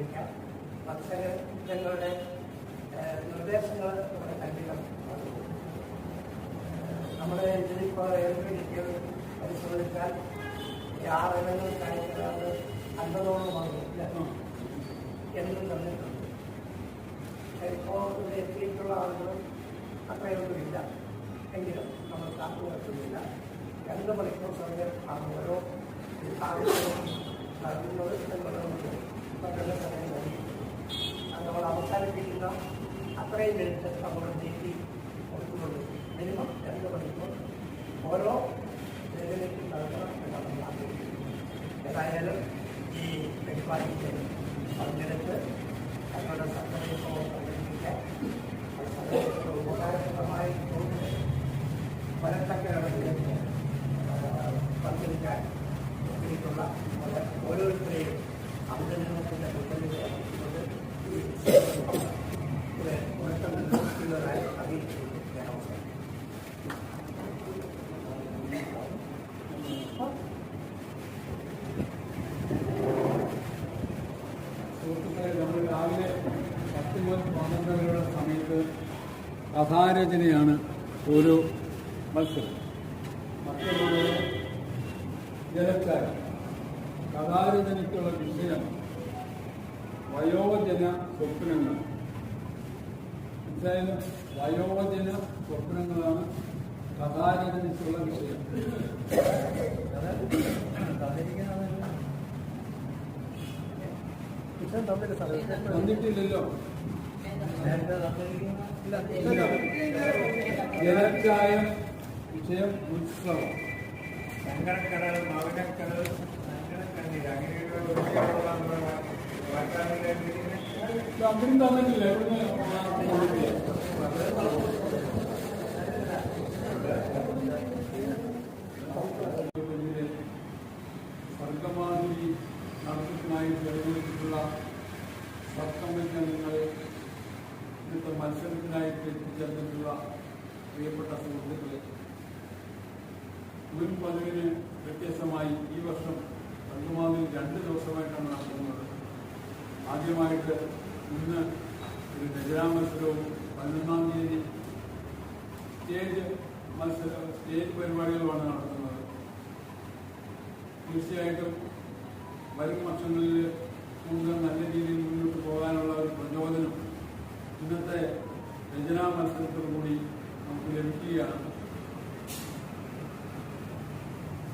അവതരിപ്പിക്കാം മത്സരങ്ങളുടെ നിർദ്ദേശങ്ങൾ നമ്മുടെ കൽപ്പിക്കണം നമ്മുടെ ഇതിലിപ്പോൾ ഏർപ്പെടുത്തിയ പരിശോധിച്ചാൽ ഈ കാര്യങ്ങളാണ് അൻപതോളം വന്നു എന്നും തന്നിട്ടുണ്ട്. ഇപ്പോൾ ഇവിടെ എത്തിയിട്ടുള്ള ആളുകളും അത്രയൊന്നുമില്ല. എങ്കിലും നമ്മൾ കാത്തു നിർത്തുന്നില്ല രണ്ട് മണിക്കൂർ സമയം ആണ് ഓരോ വിഭാഗത്തിലും അത്രയും നേരത്തെ നീക്കി കൊടുക്കുന്നുള്ളൂ. മിനിമം രണ്ട് മണിക്കൂർ ഓരോ വേദനയ്ക്കും നൽകണം എന്നാണ് ആഗ്രഹിക്കുന്നത്. ഏതായാലും ഈ പരിപാടിക്ക് പങ്കെടുത്ത് തങ്ങളുടെ അത് സമൂഹത്തിന് ഉപകാരപ്രദമായി തോന്നുന്നു വരത്തക്കരവിലേക്ക് പങ്കെടുക്കാൻ എത്തിയിട്ടുള്ള ഓരോരുത്തരെയും അഭിനന്ദനത്തിന്റെ മുന്നിലേക്ക് വരെയുള്ള സമയത്ത് കഥാരചനയാണ് ഒരു മത്സരം. മറ്റൊരു ജലച്ചാരം കഥാരചനയ്ക്കുള്ള വിഷയം വയോജന സ്വപ്നങ്ങൾ. എന്തായാലും വയോജന സ്വപ്നങ്ങളാണ് കഥാരചനയ്ക്കുള്ള വിഷയം. തന്നിട്ടില്ലല്ലോ വന്നിട്ടില്ലല്ലോ. ജലച്ചായം വിഷയം ഉത്സവം. സങ്കടക്കടൽ മകനക്കടൽ സങ്കടക്കണ്ണീർ അങ്ങനെയുള്ള അവരും തന്നിട്ടില്ല എവിടുന്ന് സ്വർഗമാതിരി നടത്തിപ്പിനായി തെരഞ്ഞെടുത്തിട്ടുള്ള സത്സംഗങ്ങളെ ഇന്നത്തെ മത്സരത്തിനായിട്ട് എത്തിച്ചേർന്നിട്ടുള്ള പ്രിയപ്പെട്ട സുഹൃത്തുക്കളെ മുൻ പതിവിന് വ്യത്യസ്തമായി ഈ വർഷം സ്വർഗമാതിരി രണ്ട് ദിവസമായിട്ടാണ് നടത്തുന്നത് ആദ്യമായിട്ട് ഇന്ന് ഒരു രചനാ മത്സരവും പതിനൊന്നാം തീയതി സ്റ്റേജ് മത്സര സ്റ്റേജ് പരിപാടികളുമാണ് നടത്തുന്നത് തീർച്ചയായിട്ടും വരും വർഷങ്ങളിൽ കൂടുതൽ നല്ല രീതിയിൽ